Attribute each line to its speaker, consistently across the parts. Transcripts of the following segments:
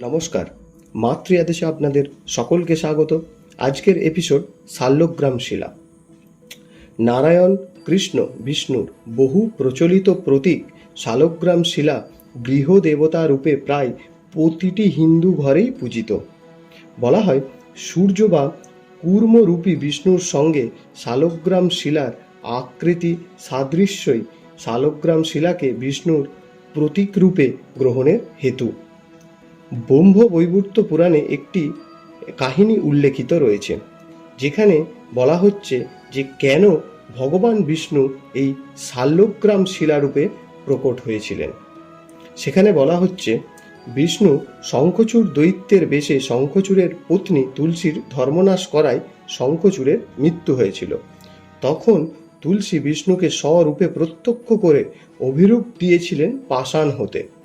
Speaker 1: নমস্কার। মাতৃ আদেশে আপনাদের সকলকে স্বাগত। আজকের এপিসোড শাল্যগ্রাম শিলা। নারায়ণ, কৃষ্ণ, বিষ্ণুর বহু প্রচলিত প্রতীক শালগ্রাম শিলা গৃহ দেবতা রূপে প্রায় প্রতিটি হিন্দু ঘরেই পূজিত। বলা হয়, সূর্য বা কূর্মরূপী বিষ্ণুর সঙ্গে শালগ্রাম শিলার আকৃতি সাদৃশ্যই শালগ্রাম শিলাকে বিষ্ণুর প্রতীক রূপে গ্রহণের হেতু। ব্রহ্ম বৈবর্ত পুরাণে একটি কাহিনী উল্লেখিত রয়েছে, যেখানে বলা হচ্ছে যে কেন ভগবান বিষ্ণু এই শাল্যগ্রাম শিলারূপে প্রকট হয়েছিলেন। সেখানে বলা হচ্ছে, বিষ্ণু শঙ্খচূড় দৈত্যের বেশে শঙ্খচূড়ের পত্নী তুলসীর ধর্মনাশ করায় শঙ্খচূড়ের মৃত্যু হয়েছিল। তখন তুলসী বিষ্ণুকে স্বরূপে প্রত্যক্ষ করে অভিরূপ দিয়েছিলেন পাষাণ হতে।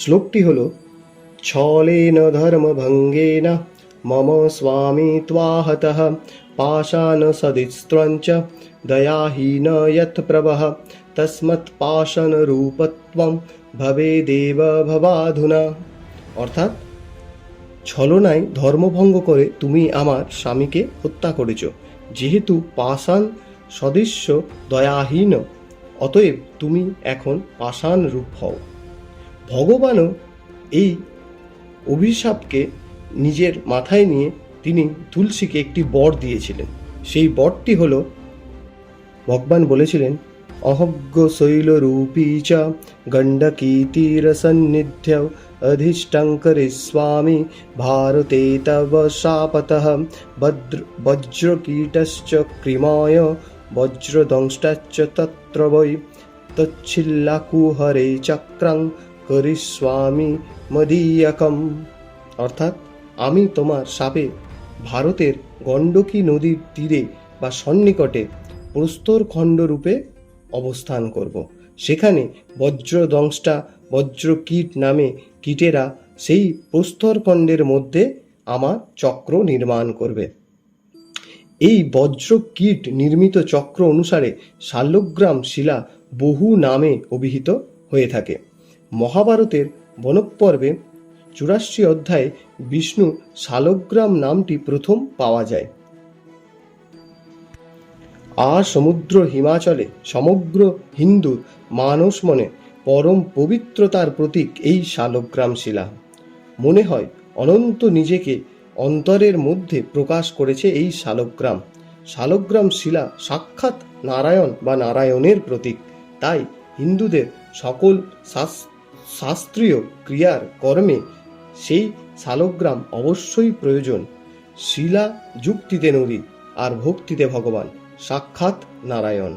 Speaker 1: শ্লোকটি হল, ছলেন ধর্মভঙ্গেন, মম স্বামী ত্বাহতঃ পাষাণ সদিস্ত্রঞ্চ দয়াহীন পাষাণ রূপত্বম, ভবেদেব ভবাধুনা। অর্থাৎ, ছলনায় ধর্মভঙ্গ করে তুমি আমার স্বামীকে হত্যা করেছ। যেহেতু পাষাণ সদৃশ্য, দয়াহীন, অতএব তুমি এখন পাষাণ রূপ হও। ভগবানও এই অভিশাপকে নিজের মাথায় নিয়ে তিনি তুলসীকে একটি বর দিয়েছিলেন। সেই বরটি হল, ভগবান বলেছিলেন অহজ্ঞ শৈলরূপী চ গণ্ডকী তীরসন্নিধ্য অধিষ্ঠাঙ্করে স্বামী ভারতে তব শাপতঃ বদ্র, বজ্রকীটশ্চ কৃমায় বজ্রদংষ্টাচ্চ তত্র বৈ তচ্ছিল্লাকুহরে চক্রং করিস্বামী মদীয়কম। অর্থাৎ আমি তোমার সাপে ভারতের গণ্ডকী নদীর তীরে বা সন্নিকটে প্রস্তর খণ্ডরূপে অবস্থান করব। সেখানে বজ্রদংষ্টা বজ্রকীট নামে কীটেরা সেই প্রস্তরখণ্ডের মধ্যে আমার চক্র নির্মাণ করবে। এই বজ্র কীট নির্মিত চক্র অনুসারে শাল্যগ্রাম শিলা বহু নামে অভিহিত হয়ে থাকে। মহাভারতের বনপর্বে চুরাশি অধ্যায়ে বিষ্ণু শালগ্রাম নামটি প্রথম পাওয়া যায়। আর সমুদ্র হিমাচলে সমগ্র হিন্দু মানস মনে পরম পবিত্রতার প্রতীক এই শালগ্রাম শিলা। মনে হয় অনন্ত নিজেকে অন্তরের মধ্যে প্রকাশ করেছে এই শালগ্রাম। শালগ্রাম শিলা সাক্ষাৎ নারায়ণ বা নারায়ণের প্রতীক। তাই হিন্দুদের সকল শাস- শাস্ত্রীয় ক্রিয়ার কর্মে সেই শালগ্রাম অবশ্যই প্রয়োজন। শিলা যুক্তিতে নদী আর ভক্তিতে ভগবান। সাক্ষাৎ নারায়ণ।